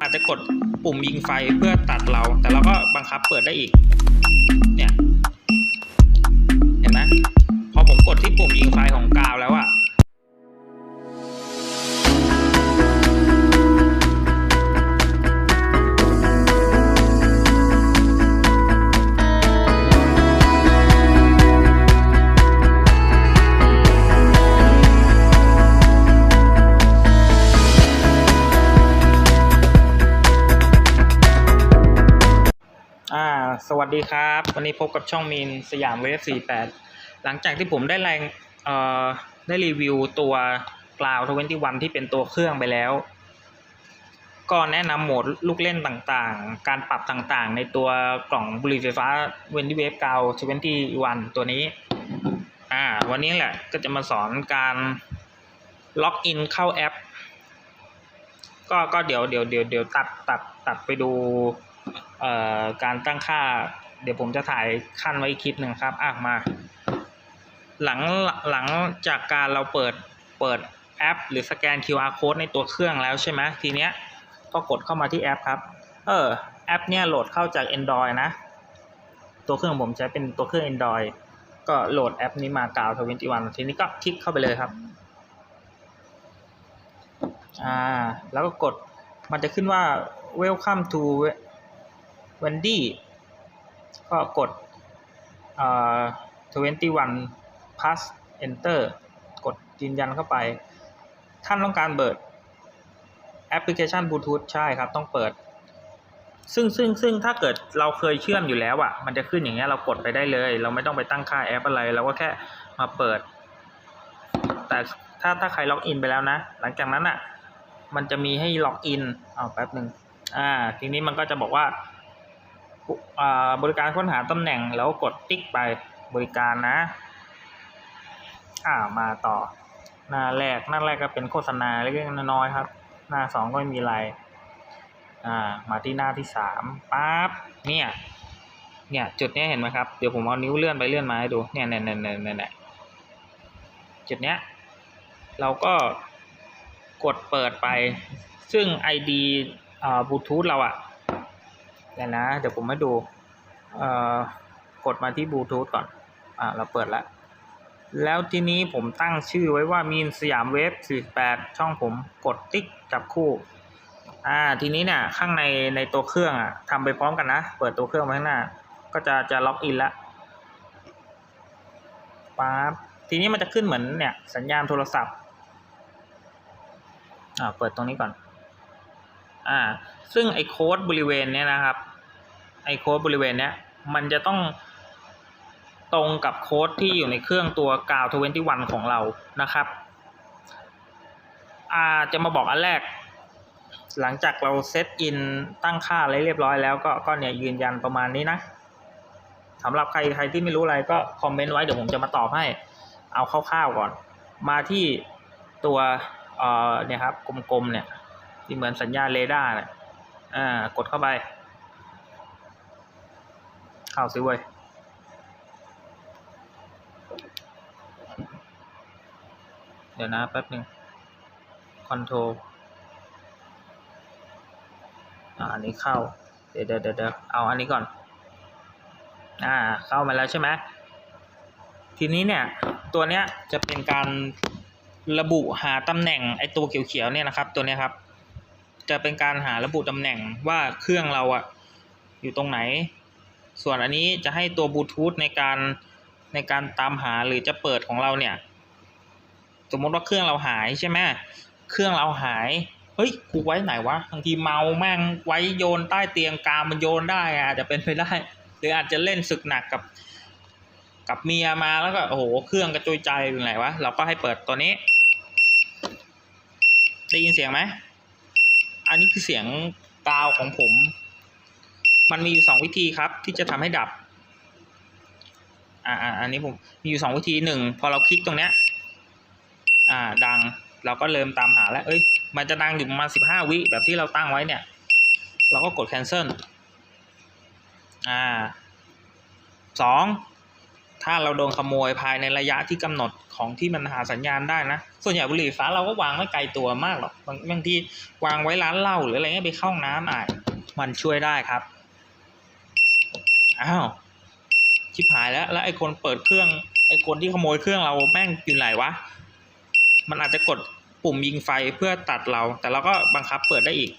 อาจจะกดปุ่มยิงไฟเพื่อตัดเรา แต่เราก็บังคับเปิดได้อีก เนี่ย เห็นไหมพอผมกดที่ปุ่มยิงไฟของกาวแล้วอะ วัสดีครับ วันนี้พบกับช่องมีนสยามเวฟ48 หลังจากที่ผมได้แรงเอ่อได้รีวิวตัวกลาวทเวนตี้วันที่เป็นตัวเครื่องไปแล้ว ก็แนะนำโหมดลูกเล่นต่างๆ การปรับต่างๆ ในตัวกล่องบุหรี่ไฟฟ้าเวนดี้เวฟกาวทเวนตี้วันตัวนี้ อ่า วันนี้แหละก็จะมาสอนการล็อกอินเข้าแอป ก็ก็เดี๋ยวเดี๋ยวเดี๋ยวเดี๋ยวตัดตัดตัดไปดู การตั้งค่า เดี๋ยวผมจะถ่ายขั้นไว้คลิปหนึ่งครับอะมา หลังหลังจากการเราเปิดเปิดแอป หรือสแกน QR code ในตัวเครื่องแล้วใช่ไหมทีเนี้ยก็กดเข้ามาที่แอปครับ เออแอปเนี้ยโหลดเข้าจาก Android นะ ตัวเครื่องผมใช้เป็นตัวเครื่อง Android ก็โหลดแอปนี้มากาวทวินตี้วันทีนี้ก็คลิกเข้าไปเลยครับ อ่า แล้วก็กด มันจะขึ้นว่า welcome to Wendy ก็กดเอ่อ21 plus enter กดยืนยันเข้าไป ท่านต้องการเปิดแอปพลิเคชันบลูทูธใช่ครับ ต้องเปิด ซึ่งซึ่งซึ่งถ้าเกิดเราเคยเชื่อมอยู่แล้วอะ่ะ มันจะขึ้นอย่างเงี้ยเรากดไปได้เลย เราไม่ต้องไปตั้งค่าแอปอะไร เราก็แค่มาเปิด แต่ถ้าถ้าใครล็อกอินไปแล้วนะ หลังจากนั้นอะ่ะ มันจะมีให้ล็อกอินอ้าแป๊บหนึ่งอ่า ทีนี้มันก็จะบอกว่า บริการค้นหาตำแหน่งแล้วกดติ๊กไปบริการนะ อ่ามาต่อ หน้าแรกหน้าแรกก็เป็นโฆษณาเล็กๆน้อยๆครับ หน้าสองก็ไม่มีอะไรอ่ามาที่หน้าที่สามปั๊บเนี่ยเนี่ยจุดนี้เห็นไหมครับเดี๋ยวผมเอานิ้วเลื่อนไปเลื่อนมาให้ดูเนี่ยเนี่ยเนี่ยเนี่ยเนี่ยเนี่ยจุดเนี้ยเราก็กดเปิดไป ซึ่ง ID อ่าบลูทูธเราอะ เดี๋ยวนะ เดี๋ยวผมให้ดูกดมาที่บลูทูธก่อน อ่า เราเปิดแล้ว แล้วทีนี้ผมตั้งชื่อไว้ว่ามีนสยามเวฟ48 ช่องผมกดติ๊กจับคู่ อ่า ทีนี้เนี่ยข้างในในตัวเครื่องอะทำไปพร้อมกันนะ เปิดตัวเครื่องมาข้างหน้า ก็จะจะล็อกอินละปั๊บ ทีนี้มันจะขึ้นเหมือนเนี่ยสัญญาณโทรศัพท์ อ่า เปิดตรงนี้ก่อน อ่า ซึ่งไอ้โค้ดบริเวณเนี้ยนะครับ ไอโค้ดบริเวณเนี้ยมันจะต้องตรงกับโค้ดที่อยู่ในเครื่องตัวกาว21 ของเรานะครับอ่าจะมาบอกอันแรก หลังจากเราเซตอินตั้งค่าอะไรเรียบร้อยแล้วก็ก็เนี่ยยืนยันประมาณนี้นะสำหรับใครใครที่ไม่รู้อะไรก็คอมเมนต์ไว้เดี๋ยวผมจะมาตอบให้ เอาคร่าวๆก่อน มาที่ตัวเอ่อเนี่ยครับกลมๆเนี่ยที่เหมือนสัญญาณเรดาร์เนี่ยอ่ากดเข้าไป ข้าซิเว้ยเดี๋ยวนะแป๊บหนึ่งคอนโทรอ่าอันนี้เข้า เดี๋ยวเดี๋ยวเดี๋ยวเอาอันนี้ก่อน อ่า เข้ามาแล้วใช่ไหมทีนี้เนี่ย ตัวเนี้ยจะเป็นการระบุหาตำแหน่งไอตัวเขียวๆเนี่ยนะครับ ตัวเนี้ยครับ จะเป็นการหาระบุตำแหน่งว่าเครื่องเราอะอยู่ตรงไหน ส่วนอันนี้จะให้ตัวบลูทูธในการในการตามหาหรือจะเปิดของเราเนี่ย สมมติว่าเครื่องเราหายใช่ไหมเครื่องเราหายเฮ้ยกูไว้ไหนวะบางทีเมาแม่งไว้โยนใต้เตียงกามันโยนได้อะอาจจะเป็นไปได้ หรืออาจจะเล่นศึกหนักกับ กับเมียมาแล้วก็โอ้โหเครื่องกระจุยใจอยู่ไหนวะเราก็ให้เปิดตัวนี้ ได้ยินเสียงไหมอันนี้คือเสียงกาวของผม มันมีอยู่สองวิธีครับที่จะทำให้ดับอ่าอ่าอันนี้ผมมีอยู่สองวิธีหนึ่งพอเราคลิกตรงเนี้ยอ่าดังเราก็เริ่มตามหาแล้วเอ้ยมันจะดังอยู่ประมาณสิบห้าวิแบบที่เราตั้งไว้เนี่ย เราก็กด cancel อ่าสองถ้าเราโดนขโมยภายในระยะที่กำหนดของที่มันหาสัญญาณได้นะ ส่วนใหญ่บุหรี่ฟ้าเราก็วางไม่ไกลตัวมากหรอกบางบางทีวางไว้ร้านเหล้าหรืออะไรเงี้ยไปเข้าห้องน้ำอะมันช่วยได้ครับ อ้าวชิบหายแล้ว แล้วไอ้คนเปิดเครื่อง ไอ้คนที่ขโมยเครื่องเราแม่งอยู่ไหนวะ มันอาจจะกดปุ่มยิงไฟเพื่อตัดเรา แต่เราก็บังคับเปิดได้อีก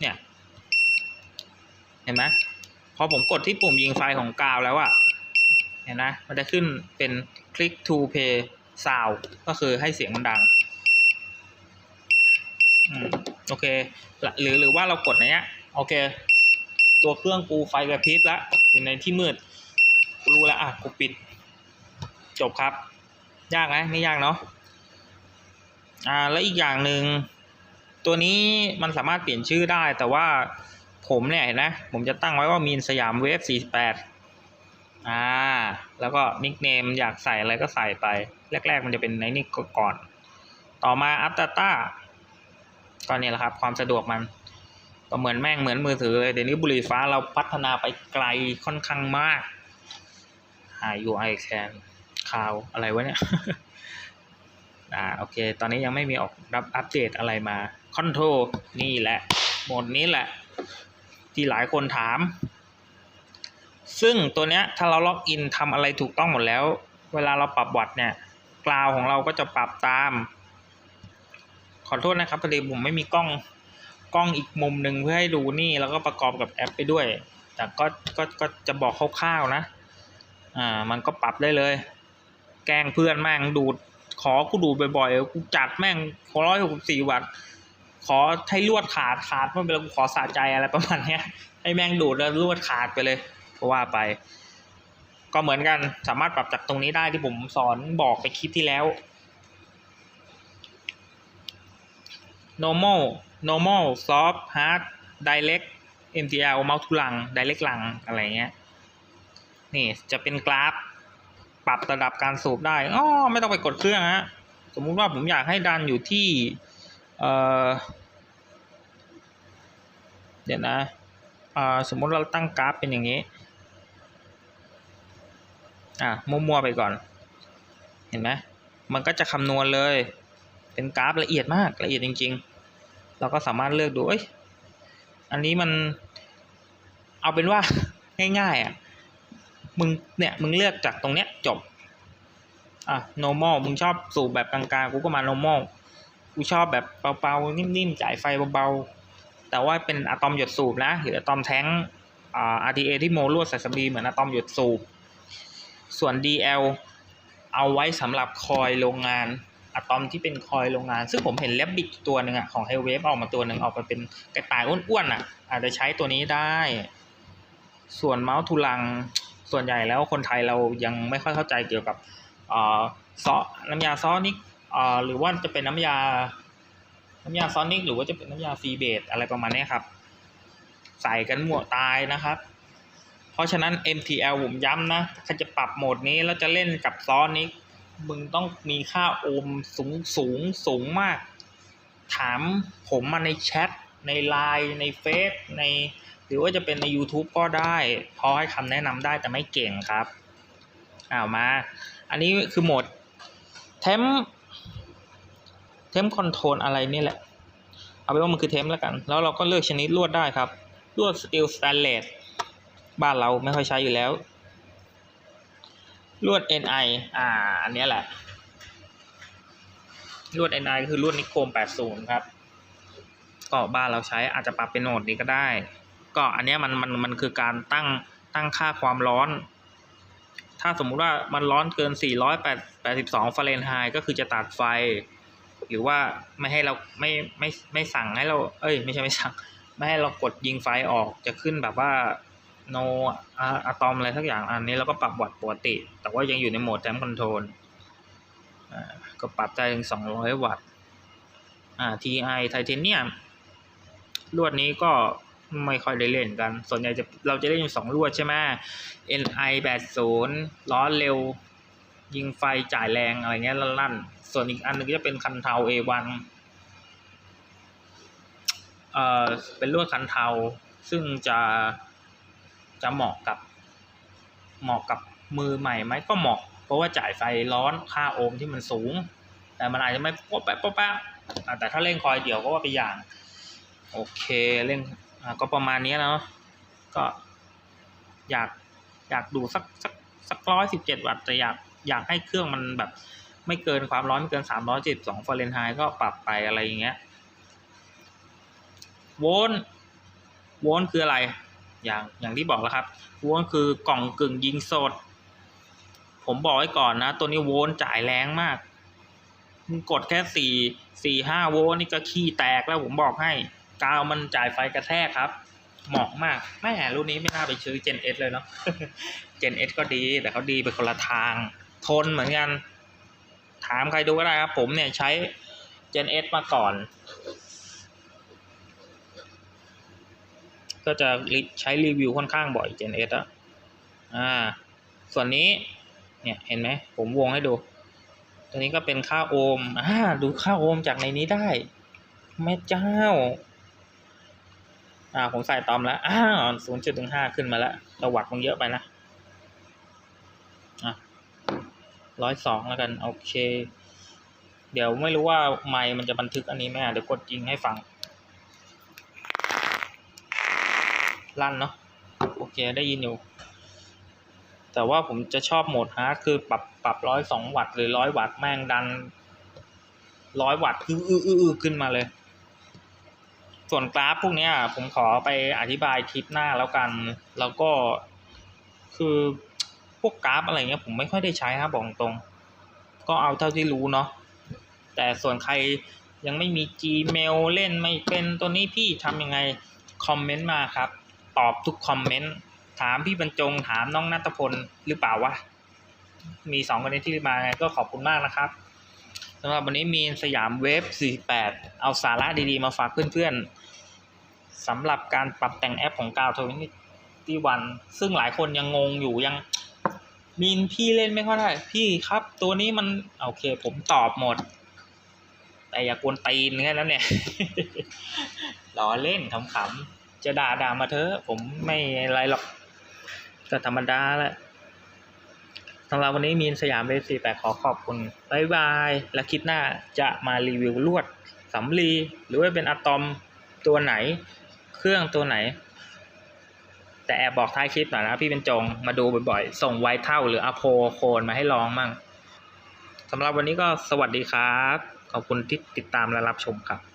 เนี่ย เห็นไหมพอผมกดที่ปุ่มยิงไฟของกาวแล้วอะเห็นนะ มันจะขึ้นเป็น click to play sound ก็คือให้เสียงมันดังอืมโอเค หรือหรือว่าเรากดในเนี้ย โอเค ตัวเครื่องกูไฟกระพริบแล้วอยู่ในที่มืดกูรู้แล้วอะกูปิด จบครับ ยากไหมไม่ยากเนาะอ่าแล้วอีกอย่างหนึ่งตัวนี้มันสามารถเปลี่ยนชื่อได้ แต่ว่าผมเนี่ยเห็นนะ ผมจะตั้งไว้ว่ามีนสยามเวฟ48อ่าแล้วก็นิกเนมอยากใส่อะไรก็ใส่ไป แรก ๆ มันจะเป็นในนี่ก่อน ต่อมาอัตตาก็เนี่ยแหละครับ ความสะดวกมัน ก็เหมือนแม่งเหมือนมือถือเลยเดี๋ยวนี้บุหรี่ฟ้าเราพัฒนาไปไกลค่อนข้างมากหา UI can คาวอะไรวะเนี่ยอ่าโอเค ตอนนี้ยังไม่มีออกรับอัปเดตอะไรมาคอนโทรนี่แหละโหมดนี้แหละ ที่หลายคนถาม ซึ่งตัวเนี้ยถ้าเราล็อกอินทำอะไรถูกต้องหมดแล้ว เวลาเราปรับวัดเนี่ยกราวของเราก็จะปรับตาม ขอโทษนะครับพอดีผมไม่มีกล้อง กล้องอีกมุมหนึ่งเพื่อให้ดูนี่แล้วก็ประกอบกับแอปไปด้วย แต่ก็ก็ก็จะบอกคร่าวๆนะ อ่ามันก็ปรับได้เลย แกล้งเพื่อนแม่งดูด ขอกูดูดบ่อยๆกูจัดแม่งขอร้อยหกสี่วัตต์ขอให้ลวดขาดขาดไม่เป็นไรกูขอสะใจอะไรประมาณเนี้ยให้แม่งดูดแล้วลวดขาดไปเลยก็ว่าไป ก็เหมือนกันสามารถปรับจากตรงนี้ได้ที่ผมสอนบอกไปคลิปที่แล้ว normal normal soft hard direct MTL เมาส์ทุลัง direct ลังอะไรเงี้ยนี่จะเป็นกราฟ ปรับระดับการสูบได้อ๋อไม่ต้องไปกดเครื่องฮะสมมุติว่าผมอยากให้ดันอยู่ที่เอ่อเดี๋ยวนะอ่าสมมุติเราตั้งกราฟเป็นอย่างนี้อะมั่วๆไปก่อน เห็นไหมมันก็จะคำนวณเลย เป็นกราฟละเอียดมากละเอียดจริง ๆ เราก็สามารถเลือกดู เอ้ย อันนี้มัน เอาเป็นว่า ง่ายๆอะ มึงเนี่ย มึงเลือกจากตรงเนี้ยจบ อะ normal มึงชอบสูบแบบกลางๆ กูก็มา normal กูชอบแบบเบาๆ นิ่มๆ จ่ายไฟเบาๆ แต่ว่าเป็นอะตอมหยดสูบนะ หรืออะตอมแท้งอ่า RTA ที่โมลวดใส่สำลีเหมือนอะตอมหยดสูบ ส่วน DL เอาไว้สำหรับคอยโรงงาน อะตอมที่เป็นคอยโรงงาน ซึ่งผมเห็นแลบบิกตัวหนึ่งอะของไฮเวฟออกมาตัวหนึ่งออกมาเป็นกระต่ายอ้วนๆอะอาจจะใช้ตัวนี้ได้ ส่วนเมาส์ทุลังส่วนใหญ่แล้วคนไทยเรายังไม่ค่อยเข้าใจเกี่ยวกับเอ่อซอน้ำยาซอนิกเอ่อหรือว่าจะเป็นน้ำยา น้ำยาซอนิกหรือว่าจะเป็นน้ำยาฟรีเบสอะไรประมาณนี้ครับ ใส่กันหมวตายนะครับ เพราะฉะนั้น MTL ผมย้ำนะถ้าจะปรับโหมดนี้แล้วจะเล่นกับซอนิก มึงต้องมีค่าโอมสูงสูงสูงมาก ถามผมมาในแชท ในไลน์ในเฟซใน หรือว่าจะเป็นใน YouTube ก็ได้พอให้คำแนะนำได้แต่ไม่เก่งครับอ้าวมา อันนี้คือโหมดเทมเทมคอนโทรลอะไรนี่แหละ เอาเป็นว่ามันคือเทมแล้วกัน แล้วเราก็เลือกชนิดลวดได้ครับ ลวดสตีลสแตนเลสบ้านเราไม่ค่อยใช้อยู่แล้ว ลวด NI อ่า อันนี้แหละ ลวด NI คือลวดนิโคม 80 ครับ ก็บ้านเราใช้อาจจะปรับเป็นโหมดนี้ก็ได้ ก็อันนี้มันมันมันคือการตั้งตั้งค่าความร้อน ถ้าสมมุติว่ามันร้อนเกิน 482ฟาเรนไฮต์ก็คือจะตัดไฟ หรือว่าไม่ให้เราไม่ไม่ไม่สั่งให้เรา เอ้ย ไม่ใช่ไม่สั่ง ไม่ให้เรากดยิงไฟออกจะขึ้นแบบว่า no อะตอมอะไรสักอย่างอันนี้เราก็ปรับวัดปกติ แต่ว่ายังอยู่ในโหมดแ m มคอนโทรลก็ปรับได้ถึง 200 วัตต์อ่า TI ไทเทเนียมลวดนี้ก็ไม่ค่อยได้เล่นกัน ส่วนใหญ่จะเราจะเล่นอยู่สองลวดใช่ไหม NI 80ล้อเร็ว ยิงไฟจ่ายแรงอะไรเงี้ยลั่นๆ ส่วนอีกอันหนึงก็จะเป็นคันเทา A1 เอ่อเป็นลวดคันเทา ซึ่งจะ จะเหมาะกับเหมาะกับมือใหม่ไหมก็เหมาะ เพราะว่าจ่ายไฟร้อนค่าโอห์มที่มันสูง แต่มันอาจจะไม่ป๊อปแป๊บป๊อปแป๊บแต่ถ้าเร่งคอยเดี่ยวก็ว่าไปอย่าง โอเคเร่งก็ประมาณนี้แล้วเนาะก็อยากอยากดูสักสักสักร้อยสิบเจ็ดวัตต์แต่อยากอยากให้เครื่องมันแบบไม่เกินความร้อนไม่เกินสามร้อยเจ็ดสองฟาเรนไฮต์ก็ปรับไปอะไรอย่างเงี้ยโวลต์โวลต์คืออะไร อย่างอย่างที่บอกแล้วครับโวล์คือกล่องกึ่งยิงสด ผมบอกไว้ก่อนนะ ตัวนี้โวลต์จ่ายแรงมากมึงกดแค่สี่สี่ห้าโวลต์นี่ก็ขี้แตกแล้วผมบอกให้กาวมันจ่ายไฟกระแทกครับ เหมาะมากแม่รุ่นนี้ไม่น่าไปซื้อ Gen S เลยเนาะ Gen S ก็ดีแต่เขาดีไปคนละทาง ทนเหมือนกัน ถามใครดูก็ได้ครับ ผมเนี่ยใช้ Gen S มาก่อน ก็จะใช้รีวิวค่อนข้างบ่อย Gen S อะอ่า ส่วนนี้ เนี่ย เห็นไหม ผมวงให้ดู ตัวนี้ก็เป็นค่าโอห์มอ่าดูค่าโอห์มจากในนี้ได้แม่เจ้า อ่า ผมใส่ตอมแล้ว อ้าวศูนย์จุดถึงห้าขึ้นมาแล้วตวัดมันเยอะไปนะ อะร้อยสองแล้วกัน โอเค เดี๋ยวไม่รู้ว่าไมค์มันจะบันทึกอันนี้ไหมอะเดี๋ยวกดยิงให้ฟัง ลั่นเนาะโอเคได้ยินอยู่ แต่ว่าผมจะชอบโหมดฮาร์ดคือปรับปรับร้อยสองวัตต์หรือร้อยวัตต์แม่งดันร้อยวัตต์อื้ออื้ออื้อขึ้นมาเลย ส่วนกราฟพวกนี้ผมขอไปอธิบายคลิปหน้าแล้วกัน แล้วก็คือพวกกราฟอะไรเงี้ยผมไม่ค่อยได้ใช้ครับบอกตรง ก็เอาเท่าที่รู้เนาะแต่ส่วนใครยังไม่มี Gmail เล่นไม่เป็นตัวนี้พี่ทำยังไง คอมเมนต์มาครับ ตอบทุกคอมเมนต์ถามพี่บรรจงถามน้องนัทพลหรือเปล่าวะมีสองคนนี้ที่มาไงก็ขอบคุณมากนะครับสำหรับวันนี้มีสยามเวฟ48 เอาสาระดีๆ มาฝากเพื่อนๆสำหรับการปรับแต่งแอปของกาวทวินตี้วัน ซึ่งหลายคนยังงงอยู่ยังมีนพี่เล่นไม่ค่อยได้ พี่ครับ ตัวนี้มัน โอเค ผมตอบหมด แต่อย่ากวนตีนแค่นั้นเนี่ยล้อเล่นขำๆ จะด่าด่ามาเถอะผมไม่อะไรหรอกก็ธรรมดาแหละสำหรับวันนี้มีนสยามเบสี่แต่ขอขอบคุณบายบาย และคิดหน้าจะมารีวิวลวดสำลี หรือว่าเป็นอะตอมตัวไหน เครื่องตัวไหน แต่แอบบอกท้ายคลิปหน่อยนะพี่เป็นจงมาดูบ่อยๆ ส่งไวเท่าหรืออโพโคนมาให้ลองมั่งสำหรับวันนี้ก็สวัสดีครับ ขอบคุณที่ติดตามและรับชมครับ